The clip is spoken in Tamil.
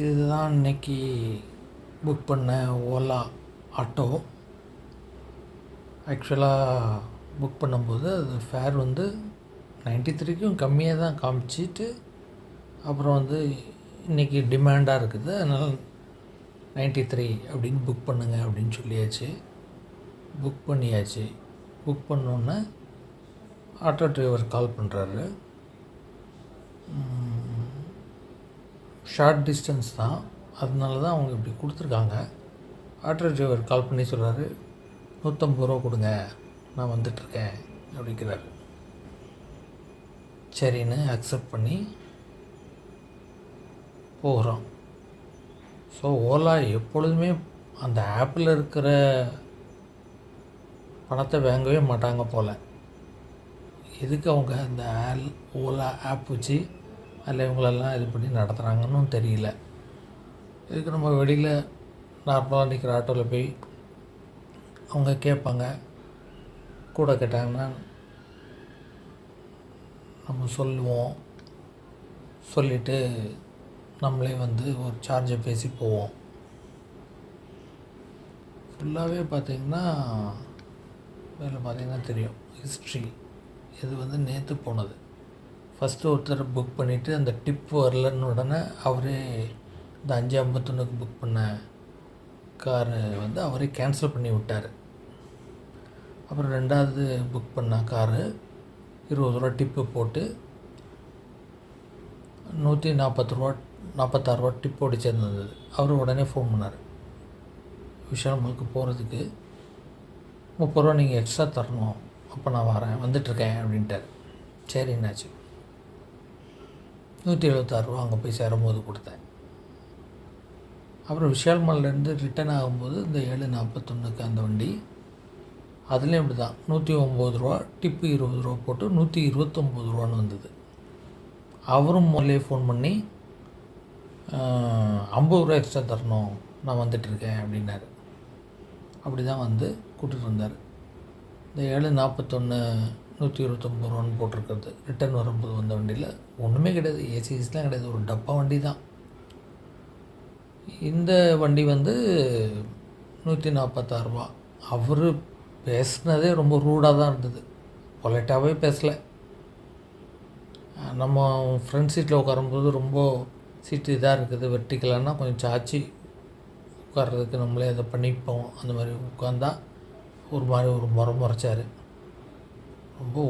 இதுதான் இன்னைக்கு புக் பண்ண ஓலா ஆட்டோ. ஆக்சுவலாக புக் பண்ணும்போது அது ஃபேர் வந்து நைன்ட்டி த்ரீக்கும் கம்மியாக தான் காமிச்சிட்டு அப்புறம் வந்து இன்றைக்கி டிமாண்டாக இருக்குது. அதனால் நைன்ட்டி த்ரீ அப்படின்னு புக் பண்ணுங்க அப்படின்னு சொல்லியாச்சு. புக் பண்ணியாச்சு. புக் பண்ணோன்னே ஆட்டோ டிரைவர் கால் பண்ணுறாரு ஷார்ட் டிஸ்டன்ஸ் தான். அதனால தான் அவங்க இப்படி கொடுத்துருக்காங்க. ஆட்டோ டிரைவர் கால் பண்ணி சொல்கிறாரு நூற்றம்பது ரூபா கொடுங்க நான் வந்துட்டுருக்கேன் அப்படிங்கிறாரு. சரின்னு அக்செப்ட் பண்ணி போகிறோம் ஸோ ஓலா எப்பொழுதுமே அந்த ஆப்பில் இருக்கிற பணத்தை வாங்கவே மாட்டாங்க போல். எதுக்கு அவங்க அந்த ஆல் ஓலா ஆப் வச்சு அதில் இவங்களெல்லாம் இது பண்ணி நடத்துகிறாங்கன்னு தெரியல. இதுக்கு நம்ம வெளியில் நார்மலாக நிற்கிற ஆட்டோவில் போய் அவங்க கேட்பாங்க. கூட கேட்டாங்கன்னா நம்ம சொல்லுவோம். சொல்லிவிட்டு நம்மளே வந்து ஒரு சார்ஜை பேசி போவோம். ஃபுல்லாகவே பார்த்திங்கன்னா இதில் பார்த்திங்கன்னா தெரியும். ஹிஸ்ட்ரி இது வந்து நேற்று போனது. ஃபஸ்ட்டு ஒருத்தர் புக் பண்ணிவிட்டு அந்த டிப் வரலன்னு உடனே அவரே இந்த அஞ்சு ஐம்பத்தொன்றுக்கு புக் பண்ண காரு வந்து அவரே கேன்சல் பண்ணி விட்டார். அப்புறம் ரெண்டாவது புக் பண்ண காரு இருபது ரூபா டிப்பு போட்டு நூற்றி நாற்பது ரூபா நாற்பத்தாறு ரூபா டிப்போடு சேர்ந்தது அவர் உடனே ஃபோன் பண்ணார். விஷால் போகிறதுக்கு முப்பது ரூபா நீங்கள் எக்ஸ்ட்ரா தரணும். அப்போ நான் வரேன். வந்துட்டுருக்கேன் அப்படின்ட்டார். சரிங்கண்ணாச்சு நூற்றி எழுபத்தாறு ரூபா அங்கே போய் சேரும்போது கொடுத்தேன். அப்புறம் விஷால் மால்லேருந்து ரிட்டர்ன் ஆகும்போது இந்த ஏழு நாற்பத்தொன்றுக்கு அந்த வண்டி அதுலேயும் இப்படி தான். நூற்றி ஒம்பது ரூபா டிப்பு இருபது ரூபா போட்டு நூற்றி இருபத்தொம்போது ரூபான்னு வந்தது. அவரும் முதலே ஃபோன் பண்ணி ஐம்பது ரூபா எக்ஸ்ட்ரா தரணும் நான் வந்துட்டுருக்கேன் அப்படின்னாரு. அப்படி தான் வந்து கூட்டிகிட்டு வந்தார். இந்த ஏழு நாற்பத்தொன்று நூற்றி இருபத்தொம்பது ரூபான்னு போட்டிருக்கிறது. ரிட்டர்ன் வரும்போது வந்த வண்டியில் ஒன்றுமே கிடையாது. ஏசிஸ்லாம் கிடையாது. ஒரு டப்பா வண்டி தான் இந்த வண்டி வந்து நூற்றி நாற்பத்தாறுரூவா அவர் பேசுனதே ரொம்ப ரூடாக தான் இருந்தது. பொலைட்டாகவே பேசலை. நம்ம ஃப்ரண்ட் சீட்டில் உட்காரும்போது ரொம்ப சீட்டு இதாக இருக்குது. வெர்டிக்கலான்னா கொஞ்சம் சாச்சி உட்கார்றதுக்கு நம்மளே அதை பண்ணிப்போம். அந்த மாதிரி உட்காந்தா ஒரு மாதிரி ஒரு முறை முறைச்சார் ரொம்ப